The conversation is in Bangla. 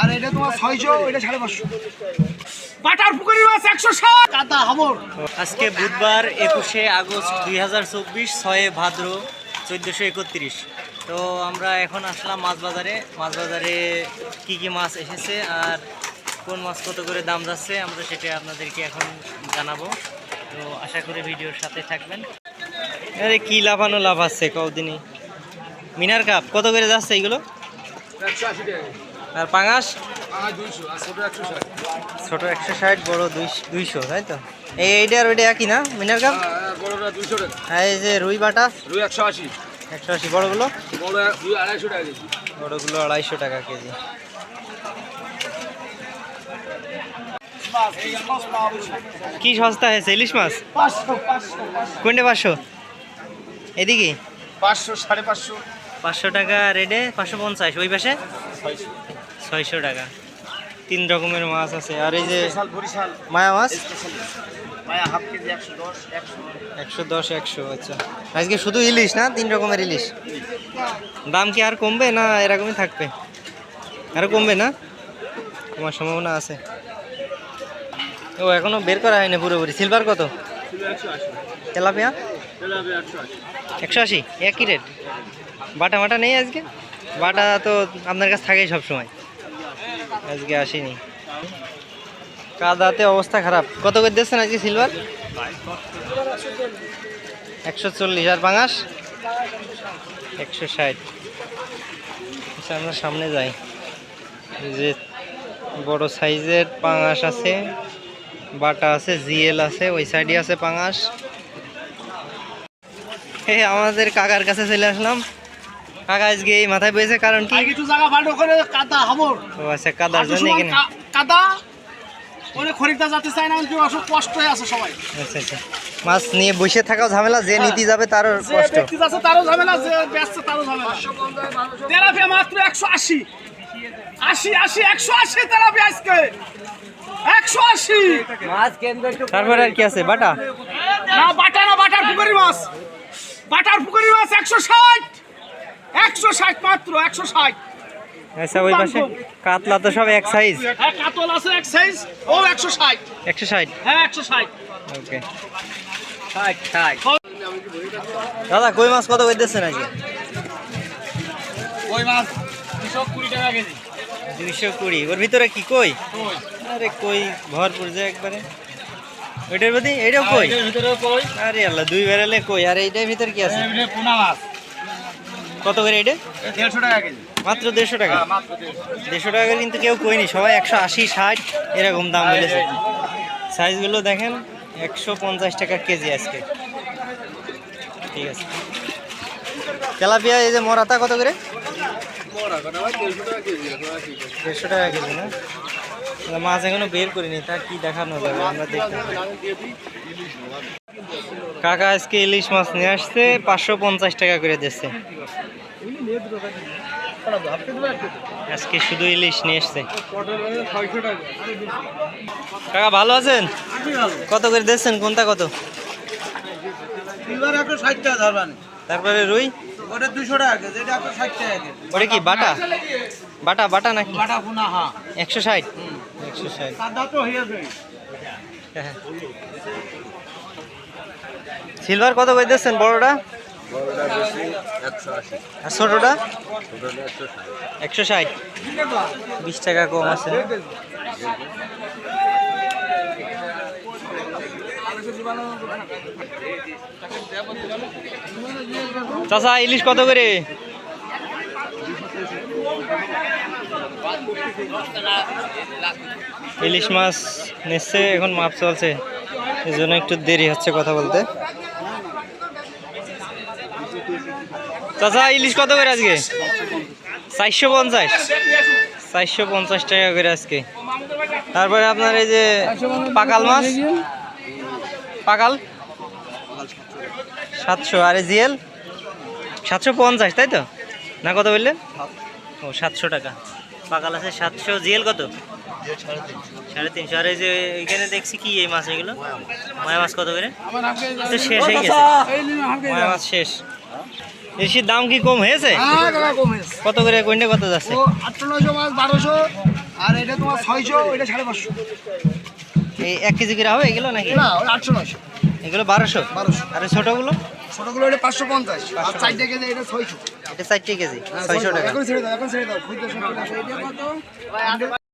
আর এটা তোমার ছয়শো এটা সাড়ে পাঁচশো। বাটার পুকুরি মাছ একশো ষাট। কাতা হাবর আজকে বুধবার একুশে আগস্ট দুই হাজার চব্বিশ ছয়ে ভাদ্র চোদ্দোশো একত্রিশ। তো আমরা এখন আসলাম মাছ বাজারে মাছ বাজারে কি কি মাছ এসেছে আর কোন মাছ কত করে দাম যাচ্ছে আমরা সেটা আপনাদেরকে এখন জানাব। তো আশা করি ভিডিওর সাথে থাকবেন। আরে কি লাফানো লাভ আছে কদিনই মিনার কাপ কত করে যাচ্ছে এইগুলো একশো আশি টাকা। আর পাঙাশ? ছোটো একশো ষাট। বড় দুইশো তাই তো? এই এইটা আর ওইটা একই না মিনার কাপ দুইশো টাকা। এই যে রুই বাটা? রুই একশো আশি। একশো আশি বড়গুলো? বড়গুলো আড়াইশো টাকা কেজি। কি সস্তা হয়েছে ইলিশ মাছ? কোনটা পাঁচশো? এদিকে? পাঁচশো সাড়ে পাঁচশো। পাঁচশো টাকা রেডে পাঁচশো পঞ্চাশ ওই পাশে? ছয়শো টাকা। তিন রকমের মাছ আছে। আর এই যে মায়া মাছ? একশো দশ একশো। আচ্ছা। আজকে শুধু ইলিশ না তিন রকমের ইলিশ? দাম কি আর কমবে না এরকমই থাকবে? আরও কমবে না? কমার সম্ভাবনা আছে। ও এখনও বের করা হয়নি পুরোপুরি। সিলভার কত? তেলাপিয়া? একশো আশি। একশো আশি? একই রেট বাটা মাটা নেই আজকে? বাটা তো আপনার কাছে থাকেই সব সময় আজকে আসেনি। কাদাতে অবস্থা খারাপ। কত করে দিচ্ছেন আজকে সিলভার? একশো চল্লিশ। আর পাঙাশ একশো ষাট। আচ্ছা আমরা সামনে যাই। যে বড় সাইজের পাঙাশ আছে, বাটা আছে, জিএল আছে, ওই সাইডে আছে পাঙাশ। এই আমাদের কাকার কাছে চলে আসলাম। কাকা আজকে এই মাথায় কারণ কি? কিছু জায়গা ভালো করে কাদা হাবর। ও আচ্ছা কাদার জন্য এখানে কাদা ওরে খরিদা যাতে চায় না কিন্তু অসুখ কষ্ট হয়ে আছে সবাই। আচ্ছা আচ্ছা। মাছ নিয়ে বসে থাকাও ঝামেলা যে নিতে যাবে তারও কষ্ট। ব্যক্তি যাচ্ছে তারও ঝামেলা যে ব্যস্ত তারও ঝামেলা। তেলাপিয়া মাত্র একশো আশি। আশি আশি একশো আশি তেলাপিয়া আজকে। একশো আশি। তারপরে আর কি আছে বাটা? না বাটা না বাটার পুকুরি মাছ। বাটার পুকুরি মাছ একশো ষাট। একশো ষাট মাত্র একশো ষাট। আচ্ছা ওই পাশে কাতলা তো সব এক সাইজ হ্যাঁ কাতল আছে এক সাইজ ও একশো ষাট। একশো ষাট? হ্যাঁ একশো ষাট। ওকে দাদা কই মাছ কত আজকে? মাছ? দুশো কুড়ি টাকা কেজি। দুইশো কুড়ি। ওর ভিতরে কি কই? আরে কই ভরপুর যে একবারে। ওইটার প্রতি এইটাও কই? কই? আরে আল্লাহ দুই বেড়ালে কই? আর এইটার ভিতরে কি আছে? পোনা মাছ। কত করে এইটা দেড়শো টাকা কেজি। মাত্র দেড়শো টাকা? দেড়শো দেড়শো টাকা কিন্তু কেউ কইনি সবাই একশো আশি ষাট এরকম দাম বলেছে। সাইজগুলো দেখেন একশো পঞ্চাশ টাকা কেজি আজকে। ঠিক আছে। তেলাপিয়া এই যে মরাতা কত করে? দেড়শো টাকা কেজি না? না, মাছ এখনও বের করিনি তা কি দেখানো যাবে? আমরা দেখতে কাকা আজকে ইলিশ মাছ নিয়ে আসছে পাঁচশো পঞ্চাশ টাকা করে দিচ্ছে। আজকে শুধু ইলিশ নিয়ে এসছে। কাকা, ভালো আছেন? কত করে দিচ্ছেন কোনটা কত? তারপরে রুই? হ্যাঁ। সিলভার কত করে বড়টা? আর ছোটটা? একশো ষাট। বিশ টাকা কম আছে। চাচা ইলিশ কত করে? ইলিশ মাছ নিচ্ছে এখন মাপ চলছে। এই জন্য একটু দেরি হচ্ছে কথা বলতে। চাচা, ইলিশ কত করে আজকে? চারশো পঞ্চাশ। চারশো পঞ্চাশ টাকা করে আজকে। তারপরে আপনার এই যে পাকাল মাছ। পাকাল? সাতশো। আর এই জিএল? সাতশো পঞ্চাশ, তাই তো? না, কত বললেন? ও, সাতশো টাকা। পাকাল আছে সাতশো। জিএল কত? সাড়ে তিনশো। আর এই যে এখানে দেখছি কি এই মাছ এগুলো? মায়া মাছ কত করে? তো শেষ হয়ে গেছে। মায়া মাছ শেষ। ইলিশের দাম কি কম হয়েছে? হ্যাঁ কাকা কম হয়েছে। কত করে কোনটা কত যাচ্ছে? ও আটশো নয়শো মাছ বারোশো আর এটা তোমার ছয়শো এটা সাড়ে পাঁচশো। এই এক কেজি করে হবে এগুলো নাকি? না আটশো নয়শো এগুলো বারোশো? বারোশো। আর ছোটোগুলো? ছোটগুলো এটা পাঁচশো পঞ্চাশ আর চারটে কেজি এটা ছয়শো। এটা চারটে কেজি ছয়শো টাকা। এখন ছেড়ে দাও এখন ছেড়ে দাও